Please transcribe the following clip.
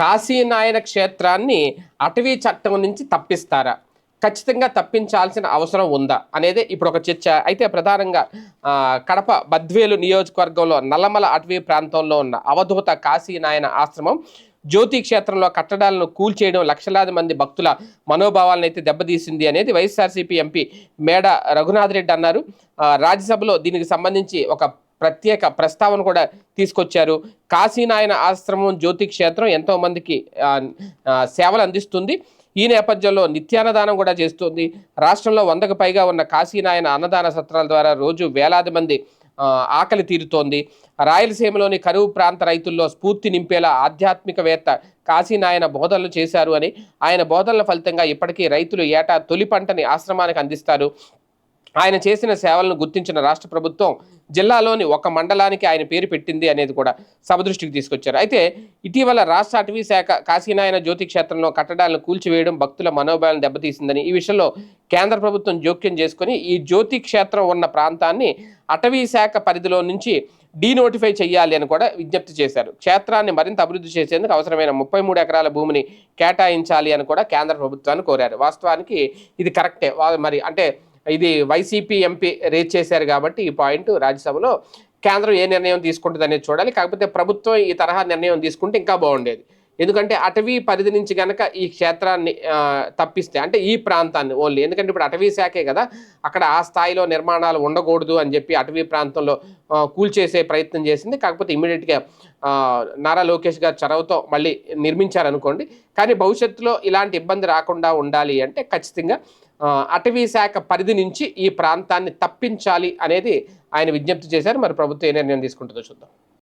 కాశీనాయన క్షేత్రాన్ని అటవీ చట్టం నుంచి తప్పిస్తారా? ఖచ్చితంగా తప్పించాల్సిన అవసరం ఉందా? అనేది ఇప్పుడు ఒక చర్చ. అయితే ప్రధానంగా కడప బద్వేలు నియోజకవర్గంలో నల్లమల అటవీ ప్రాంతంలో ఉన్న అవధూత కాశీనాయన ఆశ్రమం జ్యోతి క్షేత్రంలో కట్టడాలను కూల్చేయడం లక్షలాది మంది భక్తుల మనోభావాలను అయితే దెబ్బతీసింది అనేది వైఎస్ఆర్సీపీ ఎంపీ మేడ రఘునాథ్ రెడ్డి అన్నారు. రాజ్యసభలో దీనికి సంబంధించి ఒక ప్రత్యేక ప్రస్తావన కూడా తీసుకొచ్చారు. కాశీనాయన ఆశ్రమం జ్యోతి క్షేత్రం ఎంతో మందికి సేవలు అందిస్తుంది. ఈ నేపథ్యంలో నిత్యాన్నదానం కూడా చేస్తుంది. రాష్ట్రంలో వందకు పైగా ఉన్న కాశీనాయన అన్నదాన సత్రాల ద్వారా రోజు వేలాది మంది ఆకలి తీరుతోంది. రాయలసీమలోని కరువు ప్రాంత రైతుల్లో స్ఫూర్తి నింపేలా ఆధ్యాత్మికవేత్త కాశీనాయన బోధనలు చేశారు అని ఆయన బోధనల ఫలితంగా ఇప్పటికీ రైతులు ఏటా తొలి పంటని ఆశ్రమానికి అందిస్తారు. ఆయన చేసిన సేవలను గుర్తించిన రాష్ట్ర ప్రభుత్వం జిల్లాలోని ఒక మండలానికి ఆయన పేరు పెట్టింది అనేది కూడా సభ దృష్టికి తీసుకొచ్చారు. అయితే ఇటీవల రాష్ట్ర అటవీ శాఖ కాశీనాయన జ్యోతి క్షేత్రంలో కట్టడాలను కూల్చివేయడం భక్తుల మనోభావాలను దెబ్బతీసిందని ఈ విషయంలో కేంద్ర ప్రభుత్వం జోక్యం చేసుకుని ఈ జ్యోతి క్షేత్రం ఉన్న ప్రాంతాన్ని అటవీ శాఖ పరిధిలో నుంచి డీనోటిఫై చేయాలి అని కూడా విజ్ఞప్తి చేశారు. క్షేత్రాన్ని మరింత అభివృద్ధి చేసేందుకు అవసరమైన ముప్పై మూడు ఎకరాల భూమిని కేటాయించాలి అని కూడా కేంద్ర ప్రభుత్వాన్ని కోరారు. వాస్తవానికి ఇది కరెక్టే. మరి అంటే ఇది వైసీపీ ఎంపీ రేజ్ చేశారు కాబట్టి ఈ పాయింట్ రాజ్యసభలో కేంద్రం ఏ నిర్ణయం తీసుకుంటుంది అనేది చూడాలి. కాకపోతే ప్రభుత్వం ఈ తరహా నిర్ణయం తీసుకుంటే ఇంకా బాగుండేది. ఎందుకంటే అటవీ పరిధి నుంచి గనక ఈ క్షేత్రాన్ని తప్పిస్తే అంటే ఈ ప్రాంతాన్ని ఓన్లీ. ఎందుకంటే ఇప్పుడు అటవీ శాఖే కదా అక్కడ ఆ స్థాయిలో నిర్మాణాలు ఉండకూడదు అని చెప్పి అటవీ ప్రాంతంలో కూల్చేసే ప్రయత్నం చేసింది. కాకపోతే ఇమీడియట్గా నారా లోకేష్ గారు చొరవతో మళ్ళీ నిర్మించారనుకోండి. కానీ భవిష్యత్తులో ఇలాంటి ఇబ్బంది రాకుండా ఉండాలి అంటే ఖచ్చితంగా అటవీ శాఖ పరిధి నుంచి ఈ ప్రాంతాన్ని తప్పించాలి అనేది ఆయన విజ్ఞప్తి చేశారు. మరి ప్రభుత్వం ఏ నిర్ణయం తీసుకుంటుందో చూద్దాం.